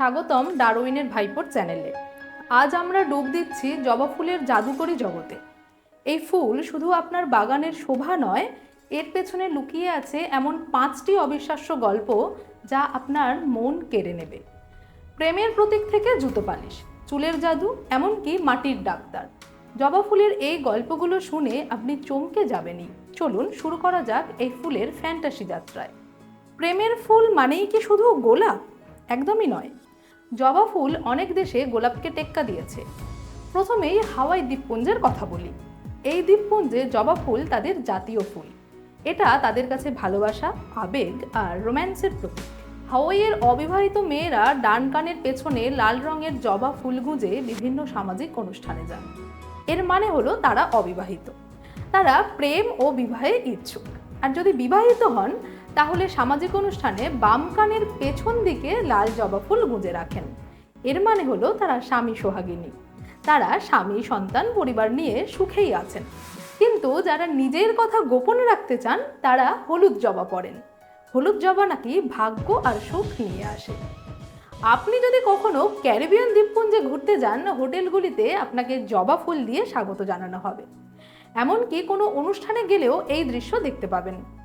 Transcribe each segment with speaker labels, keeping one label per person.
Speaker 1: স্বাগতম ডারউইনের ভাইপোর চ্যানেলে। আজ আমরা ডুব দিচ্ছি জবা ফুলের জাদুকরী জগতে। এই ফুল শুধু আপনার বাগানের শোভা নয়, এর পেছনে লুকিয়ে আছে এমন পাঁচটি অবিশ্বাস্য গল্প যা আপনার মন কেড়ে নেবে। প্রেমের প্রতীক থেকে জুতো পালিশ, চুলের জাদু, এমনকি মাটির ডাক্তার জবা ফুলের এই গল্পগুলো শুনে আপনি চমকে যাবেনই। চলুন শুরু করা যাক এই ফুলের ফ্যান্টাসি যাত্রায়। প্রেমের ফুল মানেই কি শুধু গোলাপ? একদমই নয়। জবা ফুল অনেক দেশে গোলাপকে টেক্কা দিয়েছে। প্রথমেই হাওয়াই দ্বীপপুঞ্জের কথা বলি। এই দ্বীপপুঞ্জে জবা ফুল তাদের জাতীয় ফুল। এটা তাদের কাছে ভালোবাসা, আবেগ আর রোম্যান্সের প্রতীক। হাওয়াইয়ের অবিবাহিত মেয়েরা ডান কানের পেছনে লাল রঙের জবা ফুল গুঁজে বিভিন্ন সামাজিক অনুষ্ঠানে যান। এর মানে হলো তারা অবিবাহিত। তারা প্রেম ও বিবাহে ইচ্ছুক। আর যদি বিবাহিত হন তাহলে সামাজিক অনুষ্ঠানে বাম কানের পেছন দিকে লাল জবা ফুল গুঁজে রাখেন। এর মানে হলো তারা স্বামী সোহাগিনী। তারা স্বামী, সন্তান, পরিবার নিয়ে সুখেই আছেন। কিন্তু যারা নিজের কথা গোপনে রাখতে চান, তারা হলুদ জবা পরেন। হলুদ জবা নাকি ভাগ্য আর সুখ নিয়ে আসে। আপনি যদি কখনো ক্যারিবিয়ান দ্বীপপুঞ্জে ঘুরতে যান, হোটেলগুলিতে আপনাকে জবা ফুল দিয়ে স্বাগত জানানো হবে। এমনকি কোনো অনুষ্ঠানে গেলেও এই দৃশ্য দেখতে পাবেন।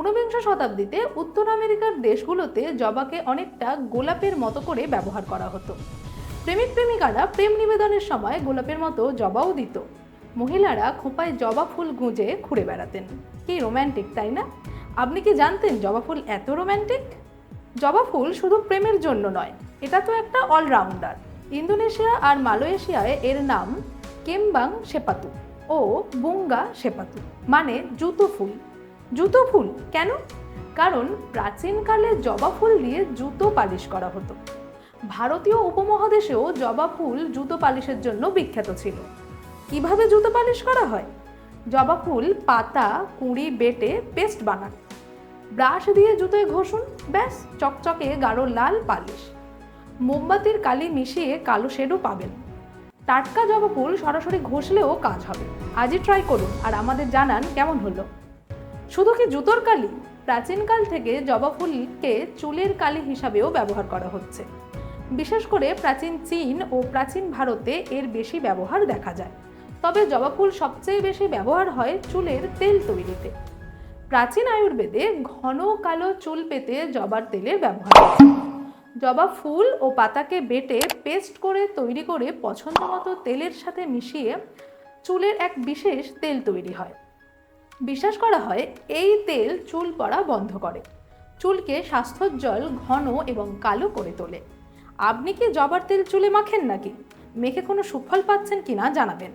Speaker 1: ঊনবিংশ শতাব্দীতে উত্তর আমেরিকার দেশগুলোতে জবাকে অনেকটা গোলাপের মতো করে ব্যবহার করা হতো। প্রেমিক প্রেমিকারা প্রেম নিবেদনের সময় গোলাপের মতো জবাও দিত। মহিলারা খোপায় জবা ফুল গুঁজে ঘুরে বেড়াতেন। কি রোম্যান্টিক, তাই না? আপনি কি জানতেন জবা ফুল এত রোম্যান্টিক? জবা ফুল শুধু প্রেমের জন্য নয়, এটা তো একটা অলরাউন্ডার। ইন্দোনেশিয়া আর মালয়েশিয়ায় এর নাম কেমবাং সেপাতু ও বুঙ্গা সেপাতু মানে জুতো ফুল। জুতো ফুল, কেন? কারণ প্রাচীনকালে জবা ফুল দিয়ে জুতো পালিশ করা হতো। ভারতীয় উপমহাদেশেও জবা ফুল জুতো পালিশের জন্য বিখ্যাত ছিল। কীভাবে জুতো পালিশ করা হয়? জবা ফুল পাতা, কুঁড়ি, বেটে, পেস্ট বানান। ব্রাশ দিয়ে জুতোয় ঘষুন, ব্যাস, চকচকে গাঢ় লাল পালিশ। মোমবাতির কালি মিশিয়ে কালো শেডও পাবেন। টাটকা জবা ফুল সরাসরি ঘষলেও কাজ হবে। আজই ট্রাই করুন আর আমাদের জানান কেমন হলো। শুধু কি জুতোর কালি? প্রাচীনকাল থেকে জবা ফুলকে চুলের কালি হিসাবেও ব্যবহার করা হচ্ছে। বিশেষ করে প্রাচীন চীন ও প্রাচীন ভারতে এর বেশি ব্যবহার দেখা যায়। তবে জবা ফুল সবচেয়ে বেশি ব্যবহার হয় চুলের তেল তৈরিতে। প্রাচীন আয়ুর্বেদে ঘন কালো চুল পেতে জবার তেলের ব্যবহার জবা ফুল ও পাতাকে বেটে পেস্ট করে তৈরি করে পছন্দ মতো তেলের সাথে মিশিয়ে চুলের এক বিশেষ তেল তৈরি হয়। বিশ্বাস করা হয় এই তেল চুল পড়া বন্ধ করে। চুলকে স্বাস্থ্যোজ্জ্বল, ঘন এবং কালো করে তোলে। আপনি কি জবার তেল চুলে মাখেন নাকি? মেখে কোনো সুফল পাচ্ছেন কি না জানাবেন।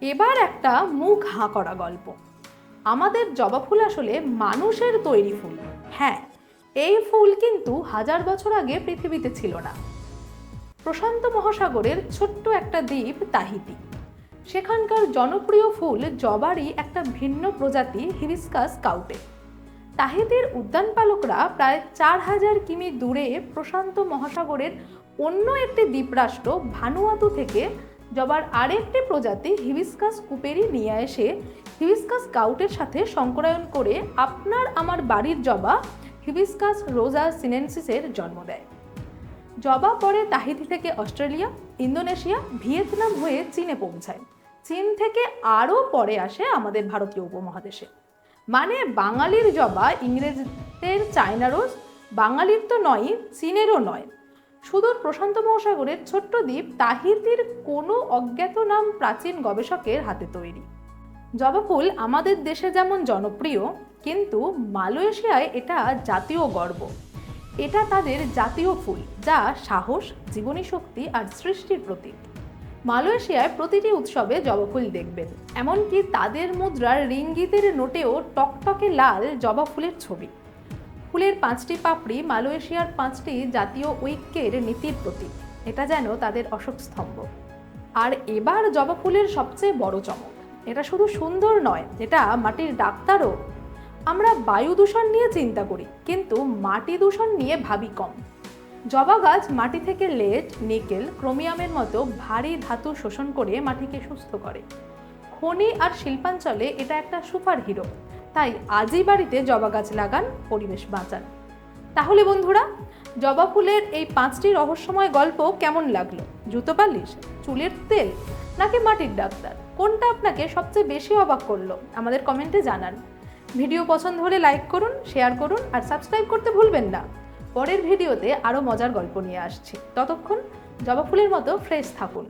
Speaker 1: এবার একটা মুখ হাঁ করা গল্প। আমাদের জবা ফুল আসলে মানুষের তৈরি ফুল। হ্যাঁ এই ফুল কিন্তু হাজার বছর আগে পৃথিবীতে ছিল না। প্রশান্ত মহাসাগরের ছোট্ট একটা দ্বীপ তাহিতি। সেখানকার জনপ্রিয় ফুল জবারই একটা ভিন্ন প্রজাতি হিবিস্কাস কাউটে। তাহিতির উদ্যানপালকরা প্রায় চার হাজার কিমি দূরে প্রশান্ত মহাসাগরের অন্য একটি দ্বীপরাষ্ট্র ভানুয়াতু থেকে জবার আরেকটি প্রজাতি হিবিস্কাস কুপেরি নিয়ে এসে হিবিস্কাস কাউটের সাথে সংকরায়ন করে আপনার আমার বাড়ির জবা হিবিস্কাস রোজা সিনেন্সিসের জন্ম দেয়। জবা পরে তাহিতি থেকে অস্ট্রেলিয়া ইন্দোনেশিয়া ভিয়েতনাম হয়ে চীনে পৌঁছায়। চীন থেকে আরও পরে আসে আমাদের ভারতীয় উপমহাদেশে। মানে বাঙালির জবা ইংরেজদের চায়না রোজ বাঙালির তো নয়, চীনেরও নয়। সুদূর প্রশান্ত মহাসাগরের ছোট্ট দ্বীপ তাহিতির কোনো অজ্ঞাত নাম প্রাচীন গবেষকের হাতে তৈরি। জবা ফুল আমাদের দেশে যেমন জনপ্রিয়, কিন্তু মালয়েশিয়ায় এটা জাতীয় গর্ব। এটা তাদের জাতীয় ফুল, যা সাহস, জীবনী শক্তি আর সৃষ্টির প্রতীক। মালয়েশিয়ায় প্রতিটি উৎসবে জবা ফুল দেখবেন, এমনকি তাদের মুদ্রার রিঙ্গিতের নোটেও টকটকে লাল জবা ফুলের ছবি। ফুলের পাঁচটি পাপড়ি মালয়েশিয়ার পাঁচটি জাতীয় ঐক্যের নীতির প্রতীক, এটা যেন তাদের অশোক স্তম্ভ। আর এবার জবা ফুলের সবচেয়ে বড় চমক, এটা শুধু সুন্দর নয়, এটা মাটির ডাক্তারও আমরা বায়ু দূষণ নিয়ে চিন্তা করি, কিন্তু মাটি দূষণ নিয়ে ভাবি কম। জবা গাছ মাটি থেকে লেড, নিকেল, ক্রোমিয়ামের মতো ভারী ধাতু শোষণ করে মাটিকে সুস্থ করে। খনি আর শিল্পাঞ্চলে এটা একটা সুপার হিরো তাই আজই বাড়িতে জবা গাছ লাগান, পরিবেশ বাঁচান। তাহলে বন্ধুরা, জবা ফুলের এই পাঁচটি রহস্যময় গল্প কেমন লাগল? জুতো পালিশ, চুলের তেল, নাকি মাটির ডাক্তার? কোনটা আপনাকে সবচেয়ে বেশি অবাক করল? আমাদের কমেন্টে জানান। ভিডিও পছন্দ হলে লাইক করুন শেয়ার করুন আর সাবস্ক্রাইব করতে ভুলবেন না। পরের ভিডিওতে আরও মজার গল্প নিয়ে আসছি। ততক্ষণ জবা ফুলের মতো ফ্রেশ থাকুন।